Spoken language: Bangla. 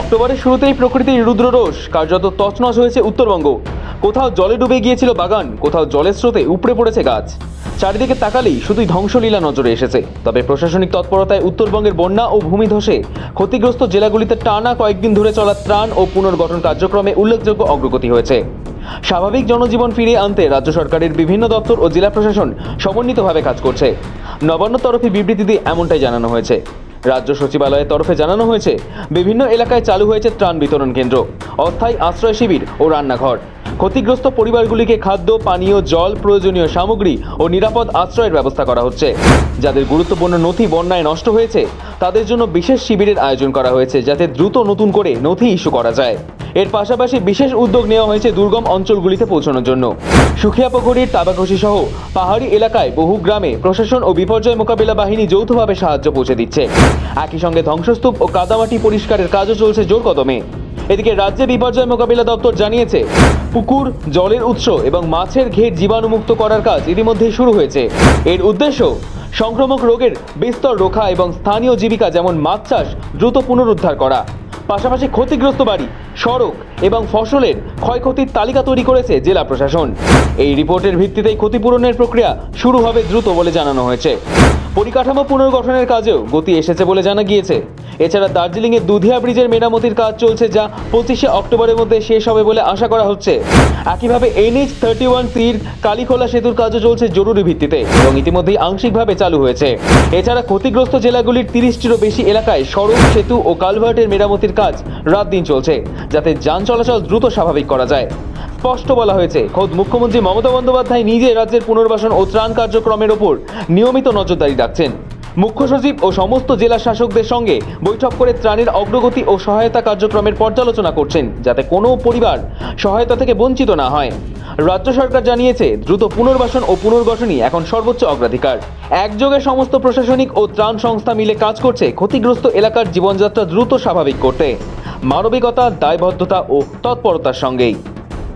অক্টোবরের শুরুতেই প্রকৃতির রুদ্ররোষ কার্যত তছনছ হয়েছে উত্তরবঙ্গ। কোথাও জলে ডুবে গিয়েছিল বাগান, কোথাও জলের স্রোতে উপড়ে পড়েছে গাছ। চারিদিকে তাকালেই শুধুই ধ্বংসলীলা নজরে এসেছে। তবে প্রশাসনিক তৎপরতায় উত্তরবঙ্গের বন্যা ও ভূমিধসে ক্ষতিগ্রস্ত জেলাগুলিতে টানা কয়েকদিন ধরে চলা ত্রাণ ও পুনর্গঠন কার্যক্রমে উল্লেখযোগ্য অগ্রগতি হয়েছে। স্বাভাবিক জনজীবন ফিরিয়ে আনতে রাজ্য সরকারের বিভিন্ন দপ্তর ও জেলা প্রশাসন সমন্বিতভাবে কাজ করছে। নবান্ন তরফে বিবৃতি দিয়ে এমনটাই জানানো হয়েছে। রাজ্য সচিবালয়ের তরফে জানানো হয়েছে, বিভিন্ন এলাকায় চালু হয়েছে ত্রাণ বিতরণ কেন্দ্র, অস্থায়ী আশ্রয় শিবির ও রান্নাঘর। ক্ষতিগ্রস্ত পরিবারগুলিকে খাদ্য, পানীয়, জল, প্রয়োজনীয় সামগ্রী ও নিরাপদ আশ্রয়ের ব্যবস্থা করা হচ্ছে। যাদের গুরুত্বপূর্ণ নথি বন্যায় নষ্ট হয়েছে, তাদের জন্য বিশেষ শিবিরের আয়োজন করা হয়েছে যাতে দ্রুত নতুন করে নথি ইস্যু করা যায়। এর পাশাপাশি বিশেষ উদ্যোগ নেওয়া হয়েছে দুর্গম অঞ্চলগুলিতে পৌঁছানোর জন্য। সুখিয়াপুকুরির তাবাকশি সহ পাহাড়ি এলাকায় বহু গ্রামে প্রশাসন ও বিপর্যয় মোকাবিলা বাহিনী যৌথভাবে সাহায্য পৌঁছে দিচ্ছে। একই সঙ্গে ধ্বংসস্তূপ ও কাদামাটি পরিষ্কারের কাজও চলছে জোর কদমে এদিকে রাজ্যে বিপর্যয় মোকাবিলা দপ্তর জানিয়েছে, পুকুর, জলের উৎস এবং মাছের ঘের জীবাণুমুক্ত করার কাজ ইতিমধ্যেই শুরু হয়েছে। এর উদ্দেশ্য, সংক্রামক রোগের বিস্তর রোখা এবং স্থানীয় জীবিকা যেমন মাছ চাষ দ্রুত পুনরুদ্ধার করা। পাশাপাশি ক্ষতিগ্রস্ত বাড়ি, সড়ক এবং ফসলের ক্ষয়ক্ষতির তালিকা তৈরি করেছে জেলা প্রশাসন। এই রিপোর্টের ভিত্তিতেই ক্ষতিপূরণের প্রক্রিয়া শুরু হবে দ্রুত বলে জানানো হয়েছে। পরিকাঠামো পুনর্গঠনের কাজেও গতি এসেছে বলে জানা গিয়েছে। এছাড়া দার্জিলিংয়ের দুধিয়া ব্রিজের মেরামতির কাজ চলছে যা পঁচিশে অক্টোবরের মধ্যে শেষ হবে বলে আশা করা হচ্ছে। একইভাবে এনএইচ থার্টি ওয়ান সির কালীখোলা সেতুর কাজও চলছে জরুরি ভিত্তিতে এবং ইতিমধ্যেই আংশিকভাবে চালু হয়েছে। এছাড়া ক্ষতিগ্রস্ত জেলাগুলির তিরিশটিরও বেশি এলাকায় সড়ক, সেতু ও কালভার্টের মেরামতির কাজ রাত দিন চলছে, যাতে যান চলাচল দ্রুত স্বাভাবিক করা যায়। স্পষ্ট বলা হয়েছে। খোদ মুখ্যমন্ত্রী মমতা বন্দ্যোপাধ্যায় নিজে রাজ্যের পুনর্বাসন ও ত্রাণ কার্যক্রমের ওপর নিয়মিত নজরদারি রাখছেন। মুখ্য সচিব ও সমস্ত জেলা শাসকদের সঙ্গে বৈঠক করে ত্রাণের অগ্রগতি ও সহায়তা কার্যক্রমের পর্যালোচনা করছেন, যাতে কোনো পরিবার সহায়তা থেকে বঞ্চিত না হয়। রাজ্য সরকার জানিয়েছে, দ্রুত পুনর্বাসন ও পুনর্গঠনই এখন সর্বোচ্চ অগ্রাধিকার। একযোগে সমস্ত প্রশাসনিক ও ত্রাণ সংস্থা মিলে কাজ করছে ক্ষতিগ্রস্ত এলাকার জীবনযাত্রা দ্রুত স্বাভাবিক করতে। মানবিকতা, দায়বদ্ধতা ও তৎপরতার সঙ্গেই।